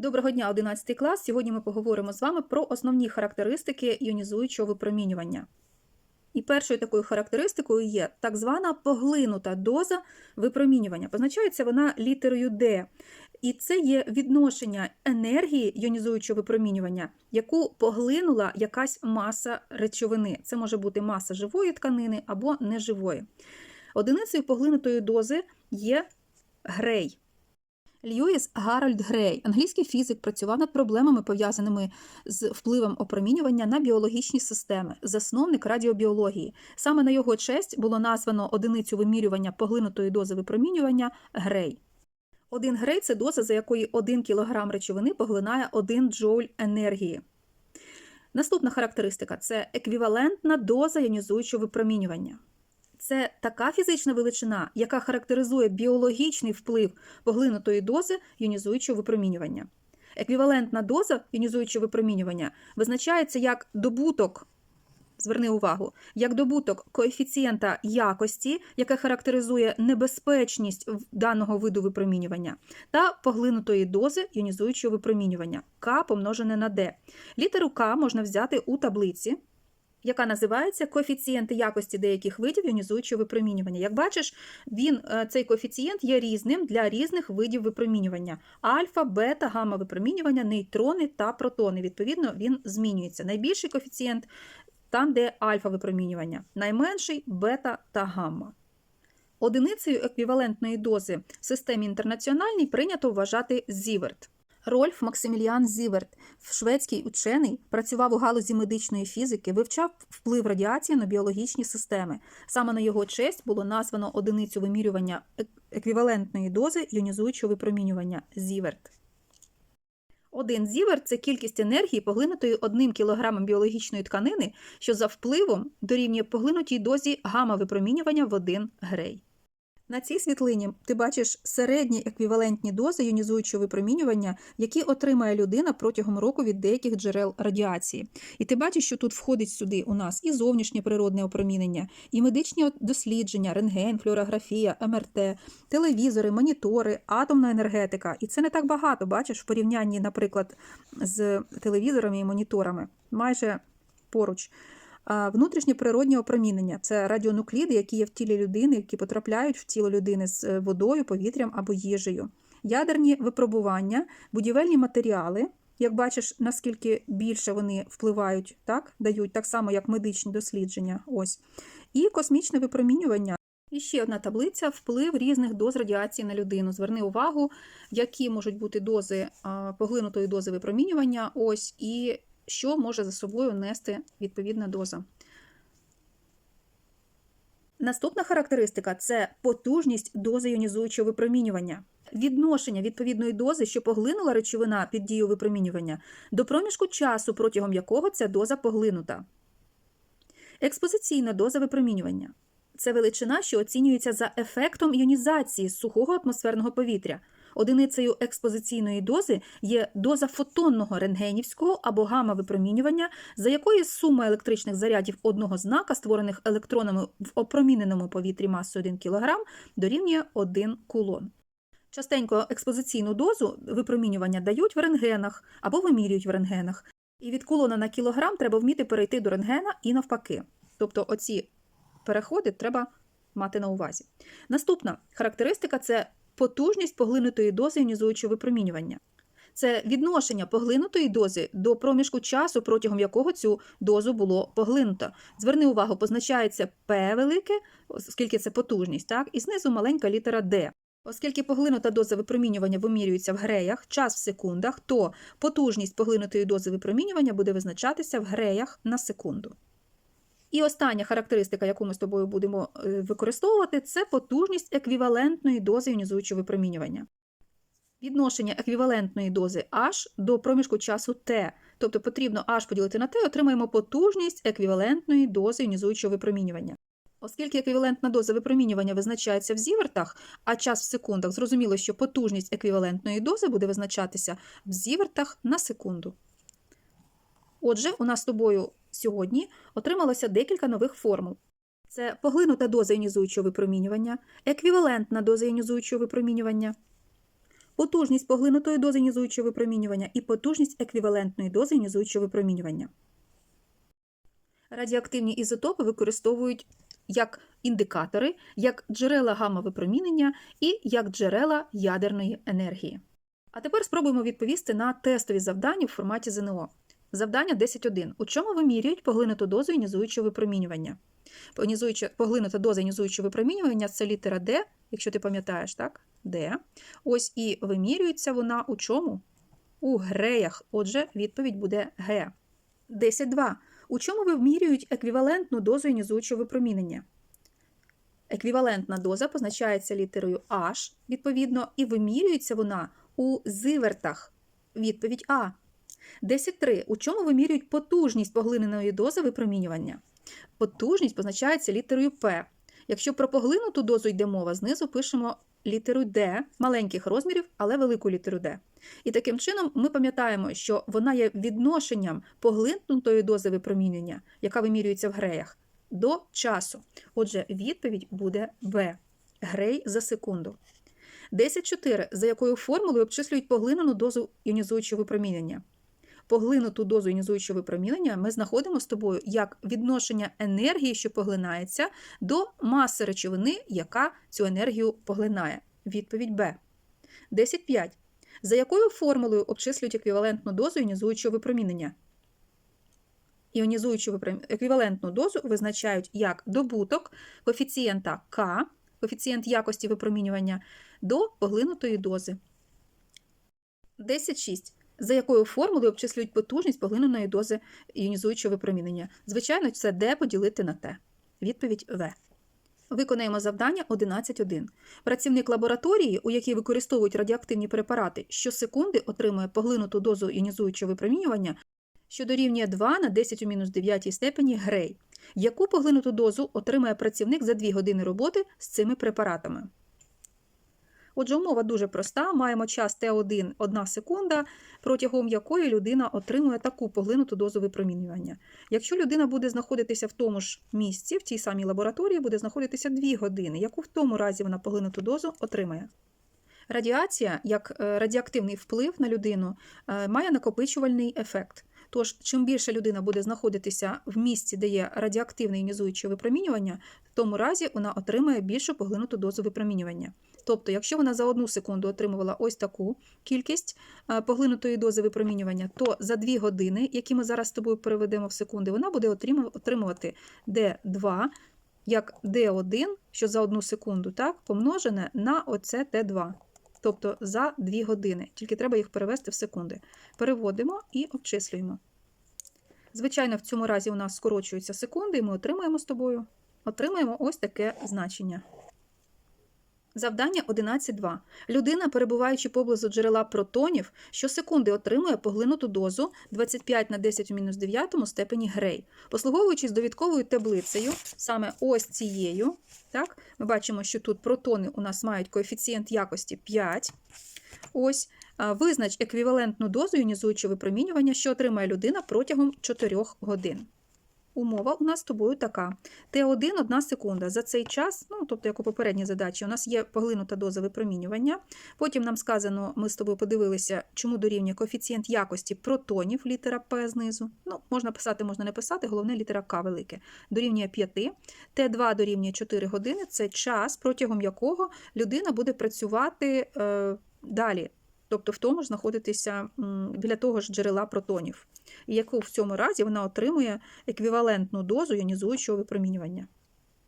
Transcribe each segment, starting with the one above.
Доброго дня, 11 клас. Сьогодні ми поговоримо з вами про основні характеристики іонізуючого випромінювання. І першою такою характеристикою є так звана поглинута доза випромінювання. Позначається вона літерою D. І це є відношення енергії іонізуючого випромінювання, яку поглинула якась маса речовини. Це може бути маса живої тканини або неживої. Одиницею поглинутої дози є грей. Льюіс Гарольд Грей, англійський фізик, працював над проблемами, пов'язаними з впливом опромінювання на біологічні системи, засновник радіобіології. Саме на його честь було названо одиницю вимірювання поглинутої дози випромінювання грей. Один грей це доза, за якої 1 кг речовини поглинає 1 джоуль енергії. Наступна характеристика це еквівалентна доза іонізуючого випромінювання. Це така фізична величина, яка характеризує біологічний вплив поглинутої дози іонізуючого випромінювання. Еквівалентна доза іонізуючого випромінювання визначається як добуток, зверни увагу, як добуток коефіцієнта якості, яке характеризує небезпечність даного виду випромінювання, та поглинутої дози іонізуючого випромінювання К помножене на D. Літеру К можна взяти у таблиці яка називається коефіцієнти якості деяких видів іонізуючого випромінювання. Як бачиш, він, е, цей коефіцієнт є різним для різних видів випромінювання: альфа, бета, гамма випромінювання, нейтрони та протони. Відповідно, він змінюється. Найбільший коефіцієнт там, де альфа випромінювання, найменший бета та гамма. Одиницею еквівалентної дози в системі інтернаціональній прийнято вважати зіверт. Рольф Максиміліан Зіверт, шведський учений, працював у галузі медичної фізики, вивчав вплив радіації на біологічні системи. Саме на його честь було названо одиницю вимірювання еквівалентної дози іонізуючого випромінювання Зіверт. Один зіверт це кількість енергії, поглинутої одним кілограмом біологічної тканини, що за впливом дорівнює поглинутій дозі гамма-випромінювання в 1 грей. На цій світлині ти бачиш середні еквівалентні дози іонізуючого випромінювання, які отримає людина протягом року від деяких джерел радіації. І ти бачиш, що тут входить сюди у нас і зовнішнє природне опромінення, і медичні дослідження, рентген, флюорографія, МРТ, телевізори, монітори, атомна енергетика. І це не так багато, бачиш, в порівнянні, наприклад, з телевізорами і моніторами. Майже поруч. Внутрішнє природнє опромінення це радіонукліди, які є в тілі людини, які потрапляють в тіло людини з е, водою, повітрям або їжею. Ядерні випробування, будівельні матеріали. Як бачиш, наскільки більше вони впливають, так дають так само, як медичні дослідження. Ось і космічне випромінювання. І ще одна таблиця вплив різних доз радіації на людину. Зверни увагу, які можуть бути дози поглинутої дози випромінювання. Ось і що може за собою нести відповідна доза. Наступна характеристика це потужність дози іонізуючого випромінювання. Відношення відповідної дози, що поглинула речовина під дією випромінювання, до проміжку часу, протягом якого ця доза поглинута. Експозиційна доза випромінювання це величина, що оцінюється за ефектом іонізації сухого атмосферного повітря. Одиницею експозиційної дози є доза фотонного рентгенівського або гамма-випромінювання, за якої сума електричних зарядів одного знака, створених електронами в опроміненому повітрі масою 1 кг, дорівнює 1 кулон. Частенько експозиційну дозу випромінювання дають в рентгенах або вимірюють в рентгенах. І від кулона на кілограм треба вміти перейти до рентгена і навпаки. Тобто оці переходи треба мати на увазі. Наступна характеристика це потужність поглинутої дози іонізуючого випромінювання. Це відношення поглинутої дози до проміжку часу, протягом якого цю дозу було поглинуто. Зверни увагу, позначається П велике, оскільки це потужність, так, і знизу маленька літера Д. Оскільки поглинута доза випромінювання вимірюється в греях, час в секундах, то потужність поглинутої дози випромінювання буде визначатися в греях на секунду. І остання характеристика, яку ми з тобою будемо е, використовувати, це потужність еквівалентної дози іонізуючого випромінювання. Відношення еквівалентної дози H до проміжку часу T. Тобто потрібно H поділити на T, отримаємо потужність еквівалентної дози іонізуючого випромінювання. Оскільки еквівалентна доза випромінювання визначається в зівертах, а час в секундах, зрозуміло, що потужність еквівалентної дози буде визначатися в зівертах на секунду. Отже, у нас з тобою сьогодні отрималося декілька нових формул. Це поглинута доза іонізуючого випромінювання, еквівалентна доза іонізуючого випромінювання, потужність поглинутої дози іонізуючого випромінювання і потужність еквівалентної дози іонізуючого випромінювання. Радіоактивні ізотопи використовують як індикатори, як джерела гамма-випромінення і як джерела ядерної енергії. А тепер спробуємо відповісти на тестові завдання в форматі ЗНО. Завдання 10.1. У чому вимірюють поглинуту дозу іонізуючого випромінювання? Поглинута доза іонізуючого випромінювання це літера Д, якщо ти пам'ятаєш, так? Д. Ось і вимірюється вона у чому? У греях. Отже, відповідь буде Г. 10.2. У чому вимірюють еквівалентну дозу іонізуючого випромінення? Еквівалентна доза позначається літерою H, відповідно, і вимірюється вона у зивертах. Відповідь А. 10.3. У чому вимірюють потужність поглиненої дози випромінювання? Потужність позначається літерою П. Якщо про поглинуту дозу йде мова, знизу пишемо літеру Д маленьких розмірів, але велику літеру Д. І таким чином ми пам'ятаємо, що вона є відношенням поглинутої дози випромінювання, яка вимірюється в греях, до часу. Отже, відповідь буде В. Грей за секунду. 10.4. За якою формулою обчислюють поглинену дозу іонізуючого випромінення? Поглинуту дозу іонізуючого випромінення ми знаходимо з тобою як відношення енергії, що поглинається, до маси речовини, яка цю енергію поглинає. Відповідь Б. 10.5. За якою формулою обчислюють еквівалентну дозу іонізуючого випромінення? Іонізуючу випром- еквівалентну дозу визначають як добуток коефіцієнта К, коефіцієнт якості випромінювання, до поглинутої дози. 10.6. За якою формулою обчислюють потужність поглиненої дози іонізуючого випромінення? Звичайно, це D поділити на Т. Відповідь В. Виконаємо завдання 11.1. Працівник лабораторії, у якій використовують радіоактивні препарати, щосекунди отримує поглинуту дозу іонізуючого випромінювання, що дорівнює 2 на 10 у мінус 9 степені грей. Яку поглинуту дозу отримає працівник за 2 години роботи з цими препаратами? Отже, умова дуже проста. Маємо час Т1 1 секунда, протягом якої людина отримує таку поглинуту дозу випромінювання. Якщо людина буде знаходитися в тому ж місці, в тій самій лабораторії, буде знаходитися 2 години, яку в тому разі вона поглинуту дозу отримає. Радіація, як е, радіоактивний вплив на людину, е, має накопичувальний ефект. Тож, чим більше людина буде знаходитися в місці, де є радіоактивне іонізуюче випромінювання, в тому разі вона отримає більшу поглинуту дозу випромінювання. Тобто, якщо вона за одну секунду отримувала ось таку кількість е, поглинутої дози випромінювання, то за 2 години, які ми зараз з тобою переведемо в секунди, вона буде отримувати D2 як D1, що за одну секунду, так, помножене на оце Т2. Тобто за 2 години. Тільки треба їх перевести в секунди. Переводимо і обчислюємо. Звичайно, в цьому разі у нас скорочуються секунди, і ми отримаємо з тобою. Отримаємо ось таке значення. Завдання 11.2. Людина, перебуваючи поблизу джерела протонів, щосекунди отримує поглинуту дозу 25 на 10 у мінус 9 степені грей. Послуговуючись довідковою таблицею, саме ось цією, так, ми бачимо, що тут протони у нас мають коефіцієнт якості 5. Ось, визнач еквівалентну дозу іонізуючого випромінювання, що отримає людина протягом 4 годин. Умова у нас з тобою така. Т1 – 1 секунда. За цей час, ну, тобто, як у попередній задачі, у нас є поглинута доза випромінювання. Потім нам сказано, ми з тобою подивилися, чому дорівнює коефіцієнт якості протонів, літера П знизу. Ну, можна писати, можна не писати, головне літера К велике. Дорівнює 5. Т2 дорівнює 4 години. Це час, протягом якого людина буде працювати е, далі. Тобто в тому ж знаходитися біля того ж джерела протонів, і яку в цьому разі вона отримує еквівалентну дозу іонізуючого випромінювання.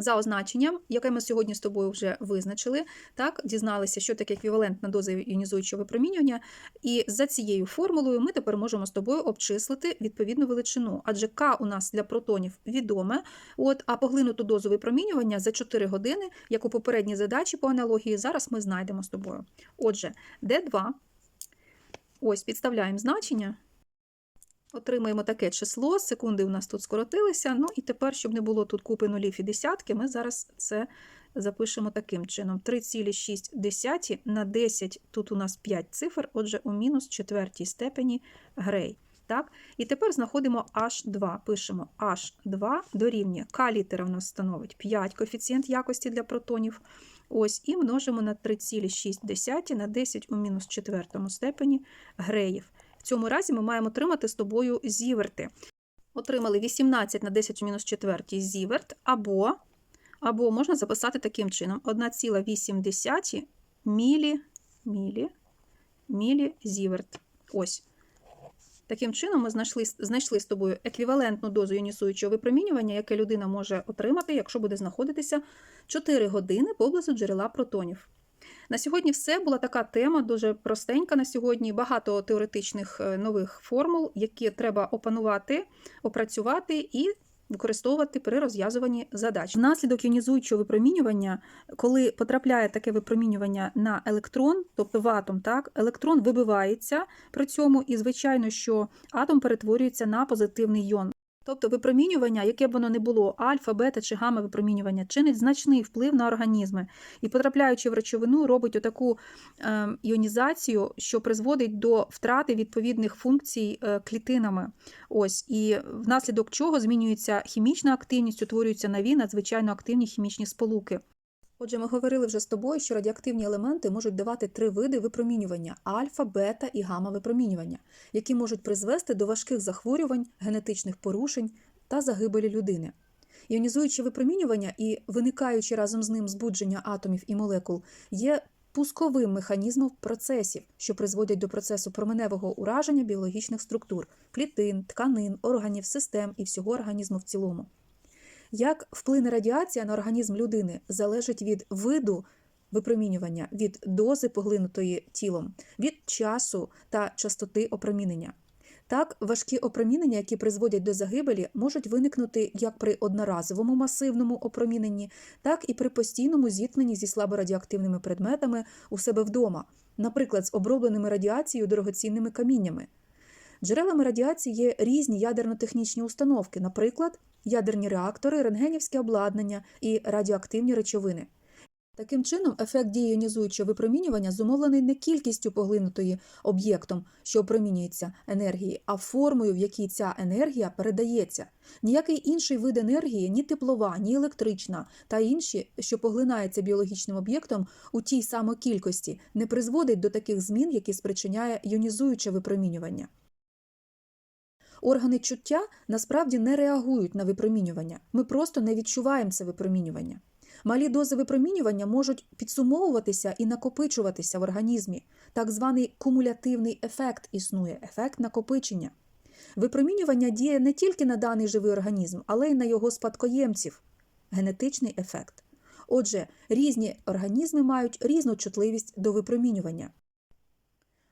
За означенням, яке ми сьогодні з тобою вже визначили, так, дізналися, що таке еквівалентна доза іонізуючого випромінювання, і за цією формулою ми тепер можемо з тобою обчислити відповідну величину. Адже К у нас для протонів відоме, от, а поглинуту дозу випромінювання за 4 години, як у попередній задачі по аналогії, зараз ми знайдемо з тобою. Отже, D2, ось підставляємо значення. Отримаємо таке число, секунди у нас тут скоротилися. Ну і тепер, щоб не було тут купи нулів і десятки, ми зараз це запишемо таким чином: 3,6 на 10, тут у нас 5 цифр, отже, у мінус четвертій степені грей. Так? І тепер знаходимо H2. Пишемо H2 дорівнює К літера у нас становить 5 коефіцієнт якості для протонів. Ось, і множимо на 3,6 на 10 у мінус четвертому степені греїв. В цьому разі ми маємо отримати з тобою зіверти. Отримали 18 на 10 у мінус четвертій зіверт, або, або можна записати таким чином: 1,8 мілі, мілі, мілі зіверт. Ось. Таким чином, ми знайшли, знайшли з тобою еквівалентну дозу іонісуючого випромінювання, яке людина може отримати, якщо буде знаходитися 4 години поблизу джерела протонів. На сьогодні все була така тема, дуже простенька на сьогодні. Багато теоретичних е, нових формул, які треба опанувати, опрацювати і використовувати при розв'язуванні задач. Внаслідок іонізуючого випромінювання, коли потрапляє таке випромінювання на електрон, тобто в атом, так, електрон вибивається при цьому, і, звичайно, що атом перетворюється на позитивний йон. Тобто випромінювання, яке б воно не було, альфа, бета чи гамма випромінювання, чинить значний вплив на організми і, потрапляючи в речовину, робить отаку е, іонізацію, що призводить до втрати відповідних функцій е, клітинами. Ось і внаслідок чого змінюється хімічна активність, утворюються нові надзвичайно активні хімічні сполуки. Отже, ми говорили вже з тобою, що радіоактивні елементи можуть давати три види випромінювання альфа, бета і гамма випромінювання, які можуть призвести до важких захворювань, генетичних порушень та загибелі людини. Іонізуюче випромінювання і виникаючи разом з ним збудження атомів і молекул є пусковим механізмом процесів, що призводять до процесу променевого ураження біологічних структур клітин, тканин, органів, систем і всього організму в цілому. Як вплине радіація на організм людини залежить від виду випромінювання, від дози поглинутої тілом, від часу та частоти опромінення. Так, важкі опромінення, які призводять до загибелі, можуть виникнути як при одноразовому масивному опроміненні, так і при постійному зіткненні зі слаборадіоактивними предметами у себе вдома, наприклад, з обробленими радіацією дорогоцінними каміннями. Джерелами радіації є різні ядерно-технічні установки, наприклад, ядерні реактори, рентгенівське обладнання і радіоактивні речовини. Таким чином, ефект дії іонізуючого випромінювання зумовлений не кількістю поглинутої об'єктом, що опромінюється енергії, а формою, в якій ця енергія передається. Ніякий інший вид енергії, ні теплова, ні електрична та інші, що поглинається біологічним об'єктом у тій самій кількості, не призводить до таких змін, які спричиняє іонізуюче випромінювання. Органи чуття насправді не реагують на випромінювання. Ми просто не відчуваємо це випромінювання. Малі дози випромінювання можуть підсумовуватися і накопичуватися в організмі. Так званий кумулятивний ефект існує ефект накопичення. Випромінювання діє не тільки на даний живий організм, але й на його спадкоємців генетичний ефект. Отже, різні організми мають різну чутливість до випромінювання.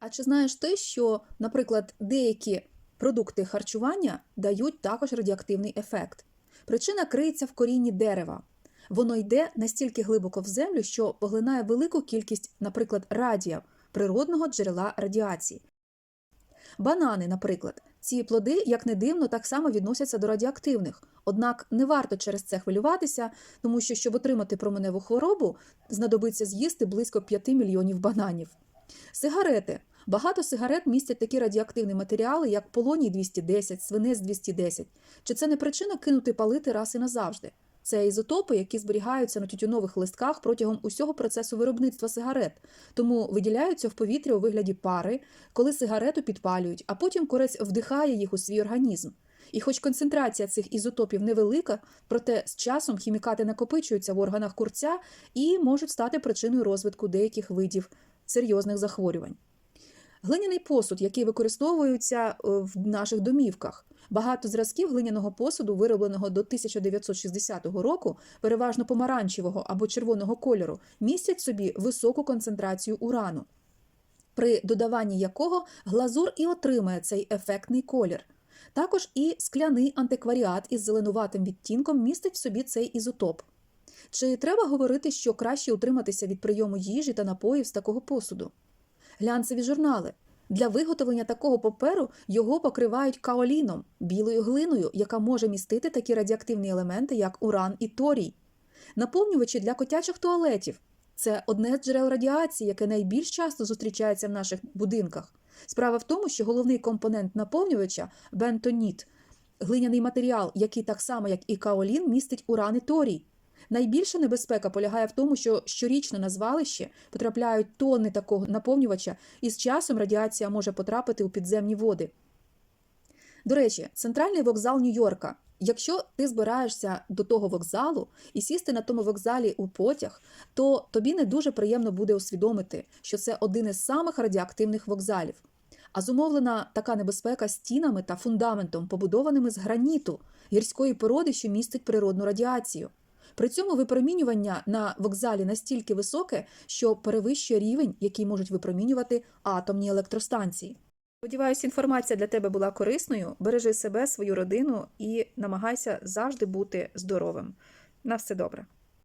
А чи знаєш ти, що, наприклад, деякі Продукти харчування дають також радіоактивний ефект. Причина криється в корінні дерева. Воно йде настільки глибоко в землю, що поглинає велику кількість, наприклад, радія, природного джерела радіації. Банани, наприклад, ці плоди, як не дивно, так само відносяться до радіоактивних. Однак не варто через це хвилюватися, тому що, щоб отримати променеву хворобу, знадобиться з'їсти близько 5 мільйонів бананів. Сигарети Багато сигарет містять такі радіоактивні матеріали, як полоній 210, свинець 210. Чи це не причина кинути палити раз і назавжди? Це ізотопи, які зберігаються на тютюнових листках протягом усього процесу виробництва сигарет, тому виділяються в повітря у вигляді пари, коли сигарету підпалюють, а потім корець вдихає їх у свій організм. І хоч концентрація цих ізотопів невелика, проте з часом хімікати накопичуються в органах курця і можуть стати причиною розвитку деяких видів серйозних захворювань. Глиняний посуд, який використовується е, в наших домівках. Багато зразків глиняного посуду, виробленого до 1960 року, переважно помаранчевого або червоного кольору, містять собі високу концентрацію урану, при додаванні якого глазур і отримає цей ефектний колір. Також і скляний антикваріат із зеленуватим відтінком містить в собі цей ізотоп. Чи треба говорити, що краще утриматися від прийому їжі та напоїв з такого посуду? глянцеві журнали. Для виготовлення такого паперу його покривають каоліном, білою глиною, яка може містити такі радіоактивні елементи, як уран і торій. Наповнювачі для котячих туалетів це одне з джерел радіації, яке найбільш часто зустрічається в наших будинках. Справа в тому, що головний компонент наповнювача бентоніт, глиняний матеріал, який так само, як і каолін, містить уран і торій. Найбільша небезпека полягає в тому, що щорічно на звалище потрапляють тонни такого наповнювача, і з часом радіація може потрапити у підземні води. До речі, центральний вокзал Нью-Йорка. Якщо ти збираєшся до того вокзалу і сісти на тому вокзалі у потяг, то тобі не дуже приємно буде усвідомити, що це один із самих радіоактивних вокзалів. А зумовлена така небезпека стінами та фундаментом, побудованими з граніту, гірської породи, що містить природну радіацію. При цьому випромінювання на вокзалі настільки високе, що перевищує рівень, який можуть випромінювати атомні електростанції. Сподіваюся, інформація для тебе була корисною. Бережи себе, свою родину і намагайся завжди бути здоровим. На все добре.